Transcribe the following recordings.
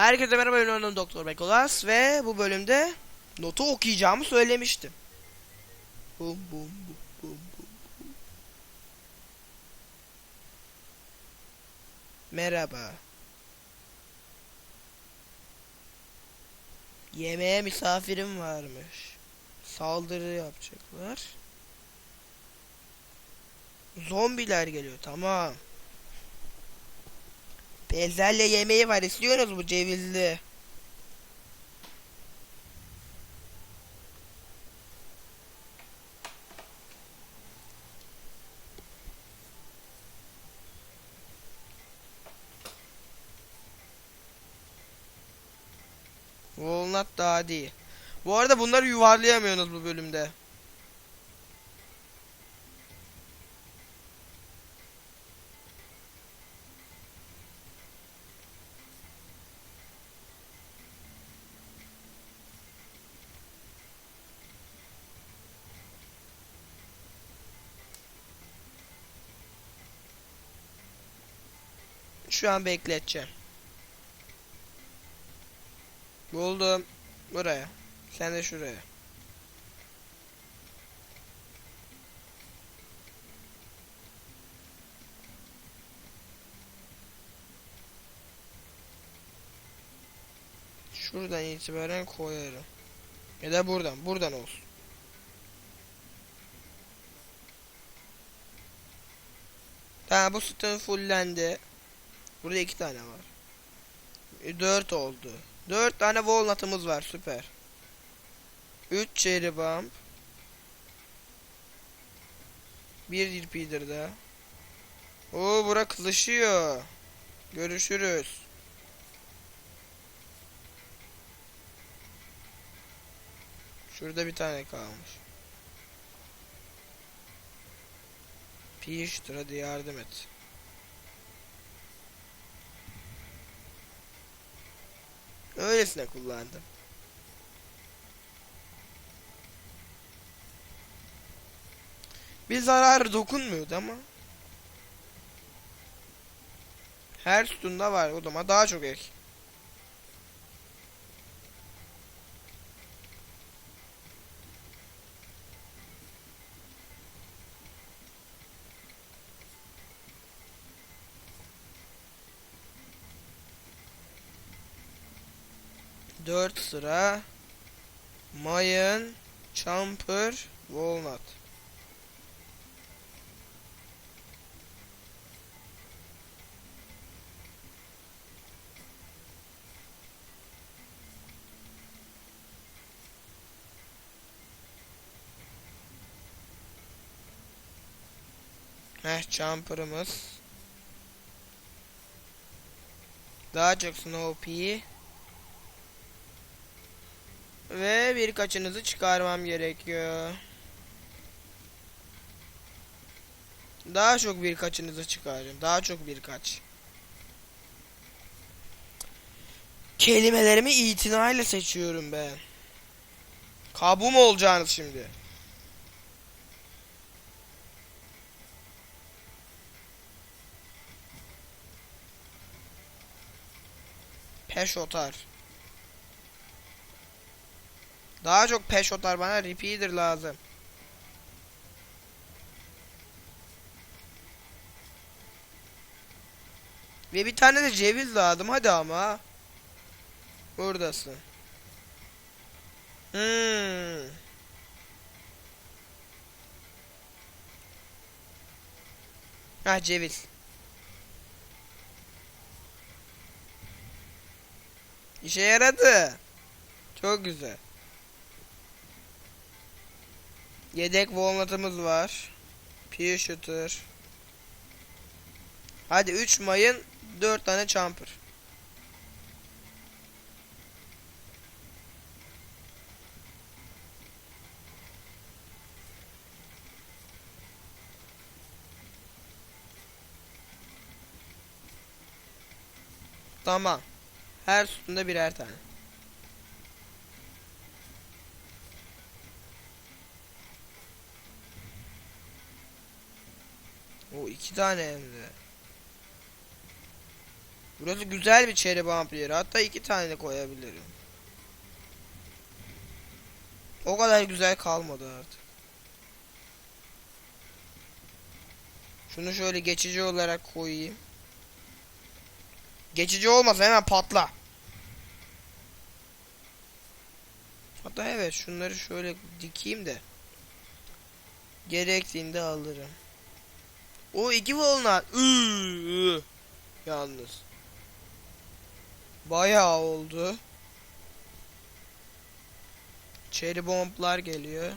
Herkese merhaba ben Önem Doktor Bekolas ve bu bölümde notu okuyacağımı söylemiştim. Bum bum bum bum. bum. Merhaba. Yemeğe misafirim varmış. Saldırı yapacaklar. Zombiler geliyor tamam. Bezelye yemeği var istiyorsunuz bu cevizli. Walnut daha değil. Bu arada bunları yuvarlayamıyorsunuz bu bölümde. Şu an bekleteceğim. Buldum. Buraya. Sen de şuraya. Şuradan itibaren koyarım. Ya da buradan. Buradan olsun. Tamam bu sütun fullendi. Burada iki tane var. E, Dört oldu. Dört tane walnut'ımız var süper. Üç cherry bomb. Bir repeater daha. Oo bura kılışıyor. Görüşürüz. Şurada bir tane kalmış. Piştir hadi yardım et. Öylesine kullandım. Bir zararı dokunmuyordu ama. Her sütunda var o zaman daha çok ek. Dört sıra mayın, champer, walnut. Heh champer'ımız. Daha çok snow pea. Ve birkaçınızı çıkarmam gerekiyor. Daha çok birkaçınızı çıkaracağım. Daha çok birkaç. Kelimelerimi itinayla seçiyorum ben. Kabuğum olacağınız şimdi. Peşotar. Daha çok peşotar bana repeater lazım. Ve bir tane de ceviz lazım hadi ama. Buradasın. Hmm. Ha ceviz. İşe yaradı. Çok güzel. Yedek walnut'ımız var. Pea shooter. Hadi 3 mayın 4 tane champer. Tamam. Her sütunda birer tane. O iki tane hem. Burası güzel bir cherry yeri. Hatta iki tane de koyabilirim. O kadar güzel kalmadı artık. Şunu şöyle geçici olarak koyayım. Geçici olmasa hemen patla. Hatta evet şunları şöyle dikeyim de. Gerektiğinde alırım. O iki ıı. Yalnız. Bayağı oldu. Cherry bomblar geliyor.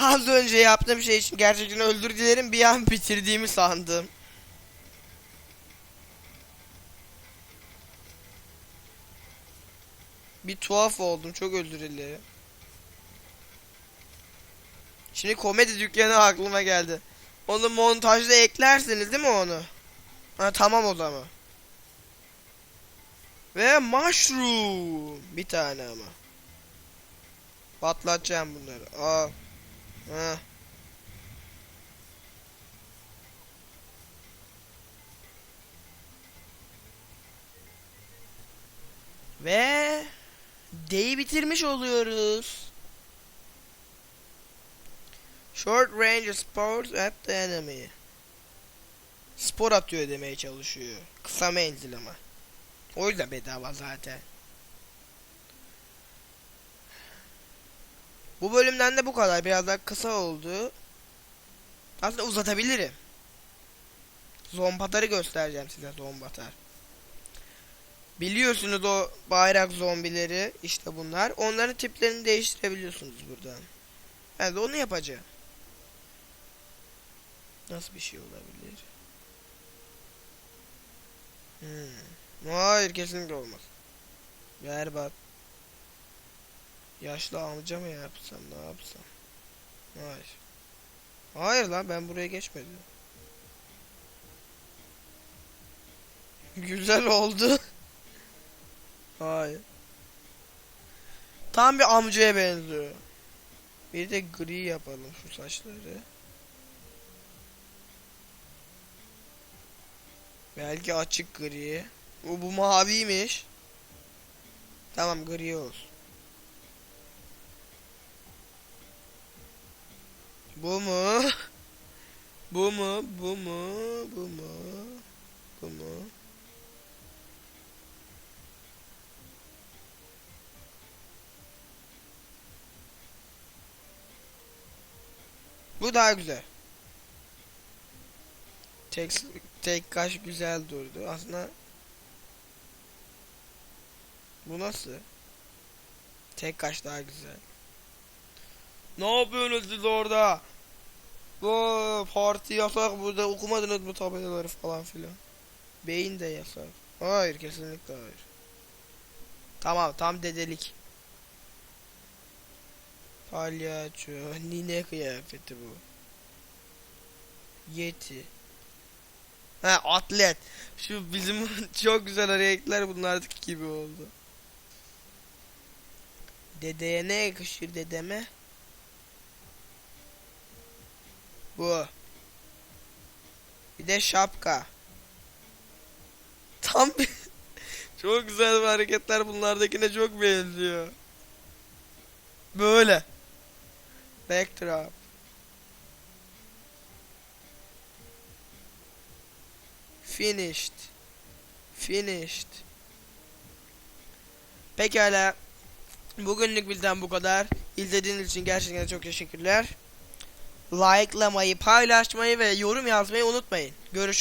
Az önce yaptığım şey için gerçekten özür dilerim. Bir an bitirdiğimi sandım. Bir tuhaf oldum. Çok dilerim. Şimdi komedi dükkanı aklıma geldi. Onu montajda eklersiniz değil mi onu? Ha tamam o zaman. Ve mushroom. Bir tane ama. Patlatacağım bunları. Aa. Ve D'yi bitirmiş oluyoruz. Short range sports at the enemy. Spor atıyor demeye çalışıyor. Kısa menzil ama. O yüzden bedava zaten. Bu bölümden de bu kadar. Biraz daha kısa oldu. Aslında uzatabilirim. Zombatarı göstereceğim size zombatar. Biliyorsunuz o bayrak zombileri işte bunlar. Onların tiplerini değiştirebiliyorsunuz buradan. Ben de onu yapacağım. Nasıl bir şey olabilir? Hmm. Hayır kesinlikle olmaz. Berbat. Yaşlı amca mı yapsam ne yapsam? Hayır. Hayır lan ben buraya geçmedim. Güzel oldu. Hayır. Tam bir amcaya benziyor. Bir de gri yapalım şu saçları. Belki açık gri. Bu, bu maviymiş. Tamam gri olsun. Bu mu? Bu mu? Bu mu? Bu mu? Bu mu? Bu daha güzel. Tek, tek kaş güzel durdu. Aslında bu nasıl? Tek kaş daha güzel. Ne yapıyorsunuz siz orada? Bu parti yasak burada okumadınız bu tabelaları falan filan. Beyin de yasak. Hayır kesinlikle hayır. Tamam tam dedelik. Palyaço, nine kıyafeti bu. Yeti. Ha atlet. Şu bizim çok güzel hareketler bunlardaki gibi oldu. Dedeye ne yakışır dedeme? Bu. Bir de şapka. Tam bir çok güzel hareketler bunlardakine çok benziyor. Böyle. Backdrop. Finished. Finished. Pekala. Bugünlük bizden bu kadar. İzlediğiniz için gerçekten çok teşekkürler. Like'lamayı, paylaşmayı ve yorum yazmayı unutmayın. Görüşürüz.